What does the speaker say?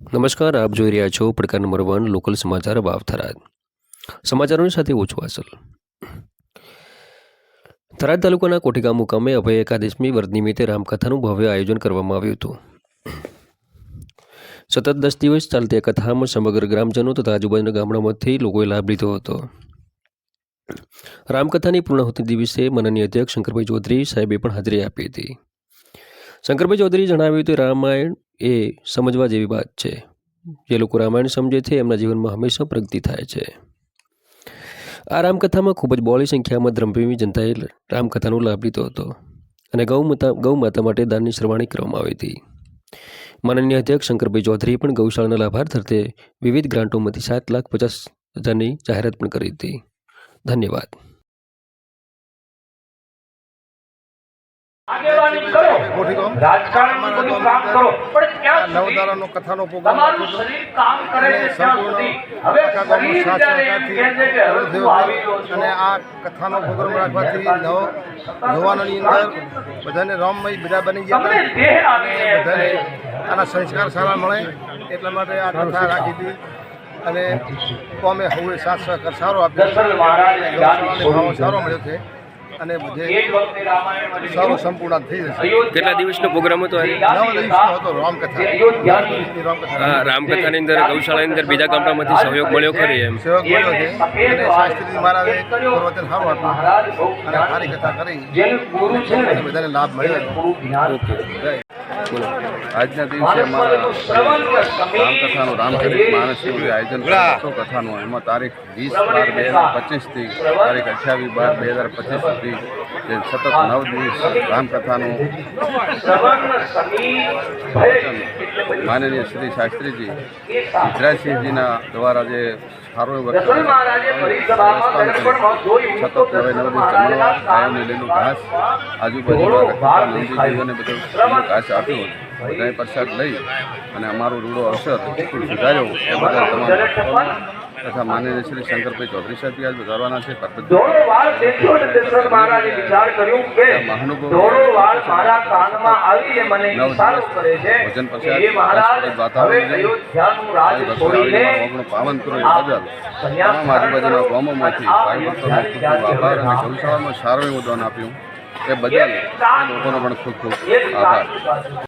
નમસ્કાર, આપ જોઈ રહ્યા છો પડકાર નંબર વન, લોકલ સમાચાર, વાવથરાદ. સમાચારોની સાથે ઓછું હાસલ થરાદ તાલુકાના કોઠીગામ મુકામે અભય એકાદશમી વર્ત નિમિત્તે રામકથાનું ભવ્ય આયોજન કરવામાં આવ્યું હતું. સતત દસ દિવસ ચાલતી આ કથામાં સમગ્ર ગ્રામજનો તથા આજુબાજુના ગામડામાંથી લોકોએ લાભ લીધો હતો. રામકથાની પૂર્ણાહુતિ દિવસે મનની અધ્યક્ષ શંકરભાઈ ચૌધરી સાહેબે પણ હાજરી આપી હતી. શંકરભાઈ ચૌધરીએ જણાવ્યું હતું રામાયણ એ સમજવા જેવી વાત છે. જે લોકો રામાયણ સમજે છે, એમના જીવનમાં હંમેશા પ્રગતિ થાય છે. આ રામકથામાં ખૂબ જ બહોળી સંખ્યામાં ધ્રમભીમી જનતાએ રામકથાનો લાભ લીધો હતો અને ગૌ માતા, ગૌ માટે દાનની સરવાણી કરવામાં આવી હતી. માનનીય અધ્યક્ષ શંકરભાઈ ચૌધરીએ પણ ગૌશાળાના લાભાર્થ અર્થે વિવિધ ગ્રાન્ટોમાંથી સાત લાખ પચાસ હજારની જાહેરાત પણ કરી હતી. ધન્યવાદ. આગેવાની કરો. કોઠીગામ. બધું કામ કરો. પણ ત્યાં સુધી કથાનો પ્રોગ્રામ તમારું શરીર કામ કરે છે ત્યાં સુધી. હવે શરીર સાથ જ્યારે એમ કહે છે કે હવે પૂરો તું આવી થયો રહ્યો છે. છો અને આ કથાનો પ્રોગ્રામ રાખવાથી નવ યુવાનોની અંદર બધાને રામમય બીજા બની ગયા બધાને આના સંસ્કાર સારા મળે એટલા માટે આ કથા રાખી હતી. અને કોમે હવે સાથ સહકાર સારો આપ્યો. સારો મળ્યો છે. અને બધે સારો. સંપૂર્ણ થઈ જશે. કેટલા દિવસનો પ્રોગ્રામ હતો? નવ દિવસનો હતો રામકથા. રામકથા રામકથાની અંદર ગૌશાળાની અંદર બીજા ગામડામાંથી સહયોગ મળ્યો ખરી એમ. સહયોગ મળ્યો છે. અને શાસ્ત્રીજી મહારાજે પ્રવચન સારું આપ્યું. અને સારી કથા કરી. અને બધાને લાભ મળ્યો. ઓકે. બોલો. આજના દિવસે અમારા રામકથાનું રામચરિત માણસ એવું આયોજન કથાનું એમાં તારીખ વીસ બાર બે હજાર પચીસથી તારીખ અઠ્યાવીસ બાર બે હજાર પચીસ સુધી જે સતત નવ દિવસ રામકથાનું માનનીય શ્રી શાસ્ત્રીજી ઇન્દ્રાસિંહજીના દ્વારા જે સારો એવો છતાં હવે નવ દિવસ ગાયોને લીલું ઘાસ રખડતા નંદીજીઓને બધું લીલું ઘાસ આપ્યું. બધાએ પ્રસાદ લઈ અને અમારો રૂડો અસર સુધાર્યો. એ બદલ તમામ તથા માનનીય શ્રી શંકરભાઈ ચૌધરી સાહેબ આજ વધારવાના છે ભોજન પ્રસાદ, પાવન કરો બદલ તમામ આજુબાજુના ગામોમાંથી ભાઈ ભક્તોનો આભાર અને ગૌશાળામાં સારું એવું દાન આપ્યું. એ બદલ લોકોનો પણ ખૂબ ખૂબ આભાર.